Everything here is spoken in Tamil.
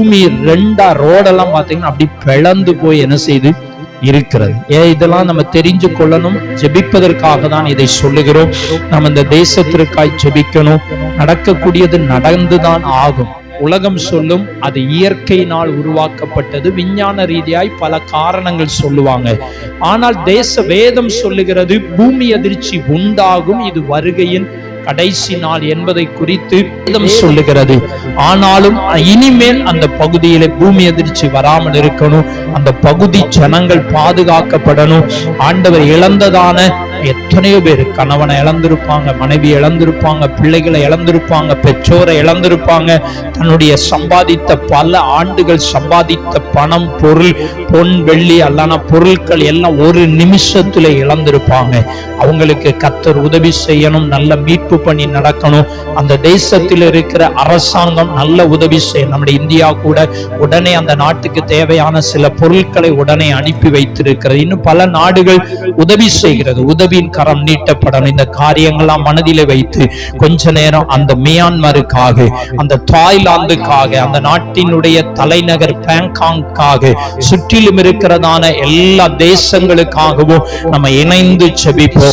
பூமி ரெண்டா ரோடெல்லாம் பார்த்தீங்கன்னா அப்படி பிளந்து போய் என்ன செய்து இருக்கிறது. ஏ இதெல்லாம் நம்ம தெரிஞ்சு கொள்ளணும். ஜெபிப்பதற்காக தான் இதை சொல்லுகிறோம். நம்ம இந்த தேசத்திற்காய் ஜெபிக்கணும். நடக்கக்கூடியது நடந்துதான் ஆகும். உலகம் சொல்லும் அது இயற்கையினால் உருவாக்கப்பட்டது. விஞ்ஞான ரீதியாய் பல காரணங்கள் சொல்லுவாங்க. ஆனால் தேச வேதம் சொல்லுகிறது பூமி அதிர்ச்சி உண்டாகும். இது வருகையின் கடைசி நாள் என்பதை குறித்து சொல்லுகிறது. ஆனாலும் இனிமேல் அந்த பகுதியில பூமி அதிர்ச்சி வராமல் இருக்கணும். அந்த பகுதி ஜனங்கள் பாதுகாக்கப்படணும். ஆண்டவர் இழந்ததான எத்தனையோ பேர் கணவனை இழந்திருப்பாங்க மனைவி இழந்திருப்பாங்க பிள்ளைகளை இழந்திருப்பாங்க பெற்றோரை இழந்திருப்பாங்க. தன்னுடைய சம்பாதித்த பல ஆண்டுகள் சம்பாதித்த பணம் பொருள் பொன் வெள்ளி அல்லான பொருட்கள் எல்லாம் ஒரு நிமிஷத்துல இழந்திருப்பாங்க. அவங்களுக்கு கத்தர் உதவி செய்யணும் நல்ல மீட்பு பண்ணி நடக்கணும். அந்த தேசத்தில் இருக்கிற அரசாங்கம் நல்ல உதவி செய்யணும். நம்முடைய இந்தியா கூட உடனே அந்த நாட்டுக்கு தேவையான சில பொருட்களை உடனே அனுப்பி வைத்திருக்கிறது. இன்னும் பல நாடுகள் உதவி செய்கிறது. உதவி உதவியின் கரம் நீட்டப்படணும் இந்த காரியங்கள்லாம் மனதில வைத்து கொஞ்ச நேரம் அந்த மியான்மருக்காக அந்த தாய்லாந்துக்காக அந்த நாட்டினுடைய தலைநகர் பேங்காங்காக சுற்றிலும் இருக்கிறதான எல்லா தேசங்களுக்காகவும் நம்ம இணைந்து செபிப்போம்.